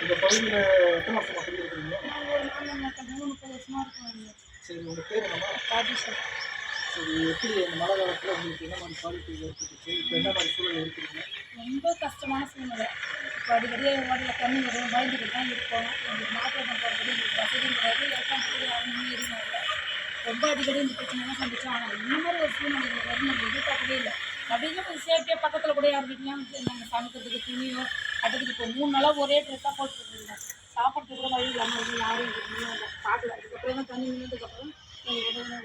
இந்த பகுதியில் எத்தனை வருஷமா குடியிருக்கிறீங்க ஒரு சரி உங்கள் பேர் என்னம்மா? ராஜேஸ்வர் சரி எப்படி இந்த மழை காலத்தில் உங்களுக்கு என்ன மாதிரி பாதிப்பு ஏற்பட்டுச்சு? இப்போ என்ன மாதிரி சூழல் இருக்கிறீங்க? ரொம்ப கஷ்டமான சூழ்நிலை. இப்போ அடிக்கடி ஓடல தண்ணி வரும் பயந்துக்கிட்டு தான் இருக்கோம் எங்களுக்கு மாற்றம் பண்ணுறது எங்களுக்கு வசதியும் கிடையாது எல்லாம் யாரும் எதுவும் இல்லை ரொம்ப அடிக்கடி இந்த பிரச்சனைலாம் சந்திச்சோம். ஆனால் இந்த மாதிரி ஒரு சூழ்நிலை வரும் நம்ம எதிர்பார்க்கவே இல்லை. அப்படின்னு கொஞ்சம் சேஃப்டியாக பக்கத்தில் கூட யார் வீட்லையும் நாங்கள் சமைக்கிறதுக்கு துணியோ அடுத்தது இப்போ மூணு நாளாக ஒரே ட்ரெஸ்ஸாக போட்டுட்டு இருந்தோம் சாப்பிட்றதுக்கு கூட வழி இல்லாமல் யாரும் பார்க்கல அதுக்கப்புறம் தான் தண்ணி நின்றதுக்கப்புறம் உடனே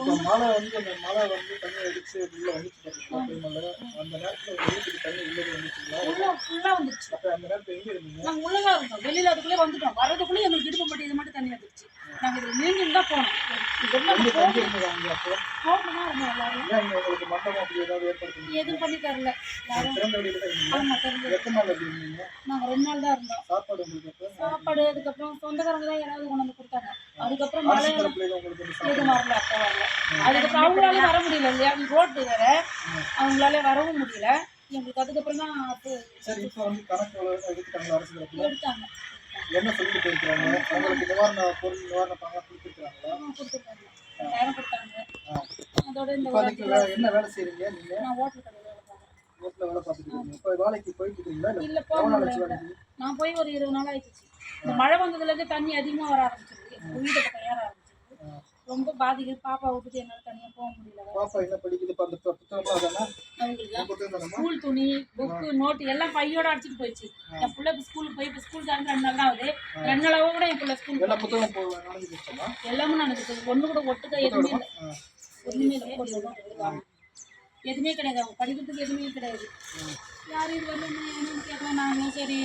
இப்போ மழை வந்து அந்த மழை வந்து தண்ணி அடிச்சு உள்ளே வந்துச்சு பார்த்தீங்களா அந்த நேரத்தில் வீட்டுக்கு தண்ணி உள்ளது வந்துச்சுங்களா? ஃபுல்லாக வந்துடுச்சு அப்போ அந்த நேரத்தில் எங்கே இருந்தீங்க? நாங்கள் உள்ளதான் இருந்தோம். வெளியில் அதுக்குள்ளே வந்துட்டோம். வரதுக்குள்ளே எங்களுக்கு இடுப்பு மட்டும் இது மட்டும் தண்ணி வந்துருச்சு. நாங்கள் இதில் நீங்கிட்டு தான் போனோம். ரொம்ப அப்போ. இருந்தோம் எல்லாரும். ஏன் இங்கே உங்களுக்கு மண்டபம் அப்படி ஏதாவது ஏற்படுத்துங்க எதுவும் பண்ணி தரல. ஆமாம் தெரிஞ்சு எத்தனை நாள் அப்படி இருந்தீங்க? நாங்கள் ரெண்டு நாள் தான் இருந்தோம். சாப்பாடு உங்களுக்கு சாப்பாடு அதுக்கப்புறம் சொந்தக்காரங்க தான் யாராவது கொண்டு வந்து கொடுத்தாங்க. அதுக்கப்புறம் மழை எதுவும் வரல அப்போ வரல. அதுக்கப்புறம் அவங்களால வர முடியல இல்லையா? ரோட்டு வேற. அவங்களால வரவும் முடியல. எங்களுக்கு அதுக்கப்புறம் தான் சரி இப்போ வந்து கணக்கு அரசு எடுத்தாங்க. என்ன சொல்லிட்டு போயிருக்காங்க அவங்களுக்கு நிவாரண பொருள் நிவாரண பணம் கொடுத்துருக்காங்களா கொடுத்துருக்காங்க. ரெண்டாயிரம் கொடுத்தாங்க அதோட இந்த என்ன வேலை செய்றீங்க நீங்க? நான் ஹோட்டல் கடையில் வேலை பார்க்குறேன். வீட்டில் வேலை பார்த்துட்டு இருக்கீங்க. இப்போ வேலைக்கு போயிட்டு இருக்கீங்களா இல்லை நான் போய் ஒரு இருபது நாள் ஆயிடுச்சு. இந்த மழை வந்ததுலேருந்து தண்ணி அதிகமாக வர ஆரம்பிச்சிருக்கு பக்கம் ஏற ஆரம்பிச்சிருக்கு ரொம்ப பாதிக்குது பாப்பா விட்டுட்டு என்னால் தனியாக போக முடியல. பாப்பா என்ன படிக்குது? அந்த புத்தகம்லாம் அவங்களுக்கு ஸ்கூல் துணி புக்கு நோட்டு எல்லாம் பையோட அடிச்சிட்டு போயிடுச்சு. என் பிள்ளை இப்போ ஸ்கூலுக்கு போய் இப்போ ஸ்கூல் சேர்ந்து ரெண்டு நாள் தான் ஆகுது ரெண்டு நாளாக கூட என் பிள்ளை ஸ்கூல் எல்லா புத்தகம் எல்லாமே நடக்குது ஒன்று கூட ஒட்டுக்க எதுவுமே இல்லை. ஒன்றுமே இல்லை. எதுவுமே கிடையாது. படிக்கிறதுக்கு எதுவுமே கிடையாது. யார் இது என்னன்னு கேட்கலாம் நாங்களும் சரி.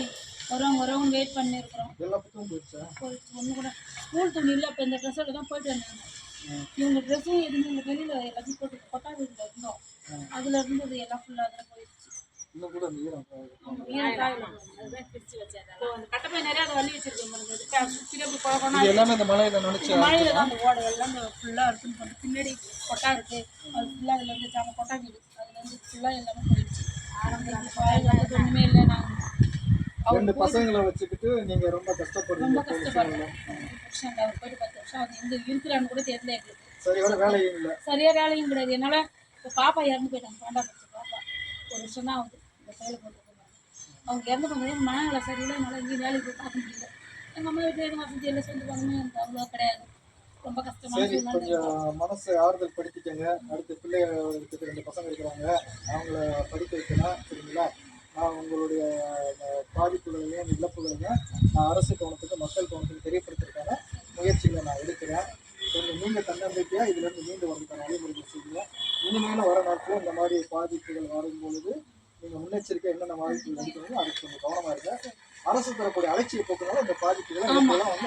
வரோம் வரோம் வெயிட் பண்ணியிருக்கிறோம் போயிடுச்சா? ஒன்று கூட. ஸ்கூல் துணி இல்லை இப்போ இந்த ட்ரெஸ்ஸோட தான் போயிட்டு வந்தாங்க. இவங்க ட்ரெஸ்ஸும் எதுவுமே இல்லை. வெளியில் எல்லாத்தையும் போட்டு கொட்டா வீட்டில் இருந்தோம். அதில் இருந்தது எல்லாம் ஃபுல்லாக அதில் போயிடுச்சு. இன்னும் கூட அந்த ஈரம். அதுதான் வச்சேன் கட்டப்பை நிறைய அதை வள்ளி வச்சிருக்கேன் அது எல்லாமே இந்த மலையில நினைச்சு இந்த மழையில தான் அந்த ஓடை எல்லாம் இந்த ஃபுல்லாக இருக்குன்னு சொல்லிட்டு பின்னாடி கொட்டா இருக்கு. அது ஃபுல்லாக அதில் இருந்து சாம கொட்டா வீடு. அதுல இருந்து ஃபுல்லாக எல்லாமே போயிடுச்சு. ஒன்றுமே இல்லை. நாங்கள் ரெண்டு பசங்களை வச்சுக்கிட்டு நீங்க ரொம்ப கஷ்டப்படுறீங்க அவர் போயிட்டு பத்து வருஷம் அது எங்க இருக்கிறான்னு கூட தெரியல எங்களுக்கு. சரியான வேலையும் இல்லை. சரியா வேலையும் கிடையாது. என்னால் இப்போ பாப்பா இறந்து போயிட்டாங்க. பன்னெண்டாம் படிச்ச பாப்பா. ஒரு வருஷம் தான் ஆகுது. இந்த கையில் போட்டுருக்காங்க அவங்க இறந்து போனதே எனக்கு மனநல சரியில்லை. என்னால் எங்கேயும் வேலைக்கு போய் பார்க்க முடியல. எங்கள் அம்மா வீட்டில் எதுவும் வசதி எல்லாம் பண்ணணும் எனக்கு அவ்வளோ கிடையாது. ரொம்ப கஷ்டமான கொஞ்சம் மனசை ஆறுதல் படுத்திக்கங்க. அடுத்த பிள்ளைகளுக்கு ரெண்டு பசங்க இருக்கிறாங்க. அவங்கள படிக்க வைக்கலாம் சரிங்களா? உங்களுடைய பாதிப்புகளையும் இழப்புகளையும் நான் அரசு கவனத்துக்கு மக்கள் கவனத்துக்கு தெரியப்படுத்துறதுக்கான முயற்சிகளை நான் எடுக்கிறேன். கொஞ்சம் நீங்கள் தன்னம்பிக்கையாக இதுலேருந்து மீண்டு வரதுக்கான வழிமுறைகள் செய்யுங்க இனிமேலும் வர நாட்களில் இந்த மாதிரி பாதிப்புகள் வரும் பொழுது நீங்கள் முன்னெச்சரிக்கை என்னென்ன பாதிப்புகள் எடுக்கணுமோ அதுக்கு கொஞ்சம் கவனமாக இருங்க. அரசு தரக்கூடிய அலட்சிய போக்குனால இந்த பாதிப்புகளை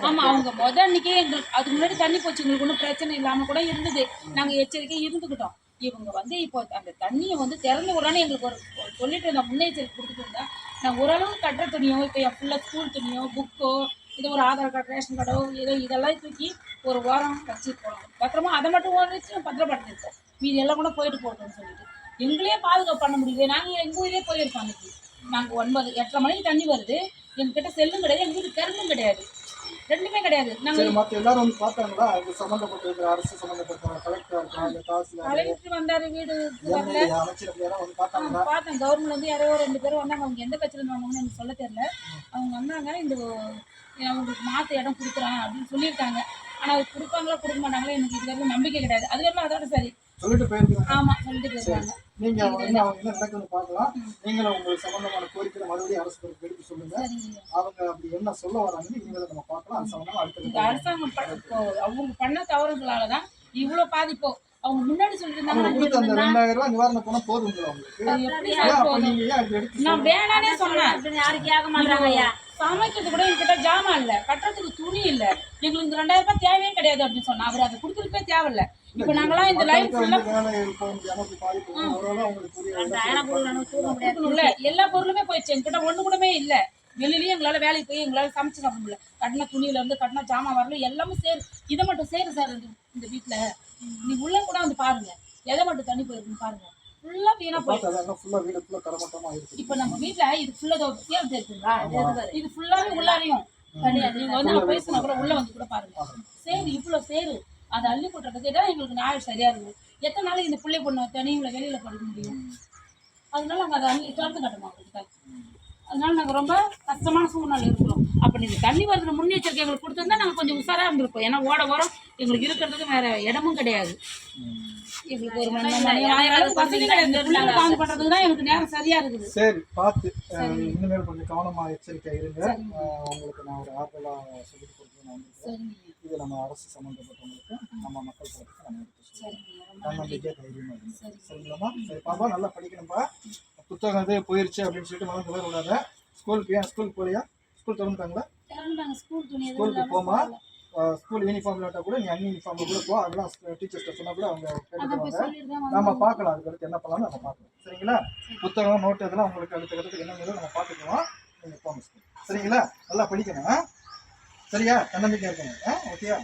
ஆமா. அவங்க முத அன்னைக்கே எங்களுக்கு அதுக்கு முன்னாடி தண்ணி போச்சு. எங்களுக்கு ஒன்றும் பிரச்சனை இல்லாம கூட இருந்தது. நாங்க எச்சரிக்கை இருந்துக்கிட்டோம் இவங்க வந்து இப்போ அந்த தண்ணியை வந்து திறந்து விடணும் எங்களுக்கு ஒரு சொல்லிட்டு இருந்த முன்னெச்சரிக்கை கொடுத்துட்டு இருந்தா நான் ஓரளவு கட்டுற துணியோ இப்போ என் ஃபுல்லாக ஸ்கூல் துணியோ புக்கோ இது ஒரு ஆதார் கார்டு ரேஷன் கார்டோ ஏதோ இதெல்லாம் தூக்கி ஒரு ஓரம் வச்சுருக்கோம் பத்திரமா அதை மட்டும் வச்சு பத்திரப்படுத்திருக்கோம் மீதி எல்லாம் கூட போயிட்டு போட்டோம்னு சொல்லிட்டு. எங்களே பாதுகாப்பு பண்ண முடியல. நாங்கள் எங்கள் ஊரே போயிருக்கோம் அன்னைக்கு. நாங்கள் ஒன்பது எட்டரை மணிக்கு தண்ணி வருது. எங்ககிட்ட செல்லும் கிடையாது எங்கள் வீட்டு திறந்தும் கிடையாது. கிடையாது. சரி மற்ற எல்லாரும் வந்து பார்த்தாங்களா? இது சம்மந்தப்பட்டிருக்கிற அரசு சம்மந்தப்பட்ட கலெக்டரா கலெக்டர் வந்தார் வீடு வரல. அமைச்சர் வந்து பார்த்தேன் கவர்மெண்ட் வந்து யாரோ ரெண்டு பேரும் வந்தாங்க. அவங்க எந்த கட்சியில் வந்தாங்கன்னு எனக்கு சொல்ல தெரியல. அவங்க வந்தாங்க இந்த அவங்களுக்கு மாற்று இடம் கொடுக்குறேன் அப்படின்னு சொல்லியிருக்காங்க. ஆனால் அது கொடுப்பாங்களா கொடுக்க மாட்டாங்களா எனக்கு இது வரைக்கும் நம்பிக்கை கிடையாது. அது வரலாம் அதோட சரி. சொல்லிட்டு போயிருக்காங்க. ஆமாம் சொல்லிட்டு போயிருக்காங்க. நீங்க என்ன அவங்க என்ன நடக்குதுன்னு பார்க்கலாம். நீங்களும் உங்களுக்கு சம்பந்தமான கோரிக்கை மறுபடியும் அரசு பொறுப்பு எடுத்து சொல்லுங்க. அவங்க அப்படி என்ன சொல்ல வராங்கன்னு இனிமேல் நம்ம பார்க்கலாம். அது சம்பந்தமா அடுத்த அரசாங்கம் அவங்க பண்ண தவறுகளால தான் இவ்வளோ பாதிப்போ. அவங்க முன்னாடி சொல்லிட்டு இருந்தாங்க கொடுத்த அந்த ரெண்டாயிரம் ரூபாய் நிவாரண பணம் நான் வேணானே சொன்னேன். யாருக்கு கேட்க மாட்டாங்க ஐயா. சமைக்கிறது கூட என்கிட்ட ஜாமான் இல்ல. கட்டுறதுக்கு துணி இல்ல. எங்களுக்கு இந்த ரெண்டாயிரம் ரூபாய் தேவையே கிடையாது அப்படின்னு சொன்னா அவர் அதை கொடுத்துருக்கே தேவையில்ல. இப்ப நாங்களாம் இந்த லைன். அவரால அவங்களுக்கு புரிய கொடுக்கணும்ல எல்லா பொருளுமே போயிடுச்சு. என்கிட்ட ஒண்ணு கூடமே இல்ல. வெளியிலயும் எங்களால் வேலைக்கு போய் எங்களால் சமைச்சு சாப்பிட முடியல. கட்டின துணியில இருந்து கட்டின ஜாமான் வரல எல்லாமே சேரு. இதை மட்டும் சேரு சார் இந்த வீட்டில் நீ உள்ள கூட வந்து பாருங்க. எதை மட்டும் தண்ணி போயிருக்குன்னு பாருங்க. ஃபுல்லாக ஃபுல்லாக ஃபுல்லாக கடமட்டமாக இருக்குது இப்போ நம்ம வீட்ல இது ஃபுல்லா சேர் தெரியுங்களா இது ஃபுல்லாவே உள்ளாரையும் கிடையாது. நீங்க வந்து நான் பேசினா கூட உள்ள வந்து கூட பாருங்க. சேரு இவ்வளவு சேரு. அதை அள்ளி போட்டுறதுக்கு தான் எங்களுக்கு நியாயம் சரியா இருக்குது எத்தனை நாளைக்கு இந்த பிள்ளை பொண்ணு தனியுள்ள வெளியில படுக்க முடியும்? அதனால நாங்க அதை அள்ளி திறந்து கட்டணும் அவங்களுக்கு அதனால நாங்க ரொம்ப கஷ்டமான சூழ்நிலை இருக்கிறோம். அப்ப நீங்க தண்ணி வரதுல முன்னெச்சரிக்கை எங்களுக்கு கொடுத்திருந்தா நாங்க கொஞ்சம் உஷாரா இருந்திருப்போம். ஏன்னா ஓட ஓரம் எங்களுக்கு இருக்கிறதுக்கு வேற இடமும் கிடையாது. எங்களுக்கு ஒரு மணி வசதி கிடையாது. பண்றதுக்கு தான் எனக்கு நேரம் சரியா இருக்குது. சரி பார்த்து அஹ், இனிமேல் கொஞ்சம் கவனமாக எச்சரிக்கை இருங்க. அஹ், உங்களுக்கு நான் ஒரு ஆறுதலாக சொல்லி. சரிங்க. இது நம்ம அரசு சம்மந்தப்பட்டவங்களுக்கு நம்ம மக்கள் தரப்புக்கு நம்ம எடுத்து சொல்லுவோம் தன்னம்பிக்கை தைரியமாக இருங்க. சரி. பாப்பா நல்லா படிக்கணும்ப்பா புத்தகம் இது போயிருச்சு அப்படின்னு சொல்லிட்டு மனம் தளர விடாத. ஸ்கூலுக்கு ஏன் ஸ்கூலுக்கு போறியா ஸ்கூல் திறந்துட்டாங்களா? ஸ்கூலுக்கு போமா. ஸ்கூல் யூனிஃபார்ம் இல்லாட்டா கூட நீ அன்னி யூனிஃபார்ம்ல கூட போ. அதெல்லாம் டீச்சர்ஸ்ட்ட சொன்னா கூட அவங்க கேட்டுக்குவாங்க நம்ம. பார்க்கலாம் அதுக்கு அடுத்து என்ன பண்ணலாம் நம்ம பார்க்கலாம். சரிங்களா? புத்தகம் நோட்டு இதெல்லாம் உங்களுக்கு அடுத்த கட்டத்துக்கு என்னங்கிறத நம்ம பார்த்துக்குவோம் நீங்கள் போங்க. சரிங்களா? நல்லா படிக்கணும்? சரியா? தன்னம்பிக்கை இருக்கணும். ஓகேயா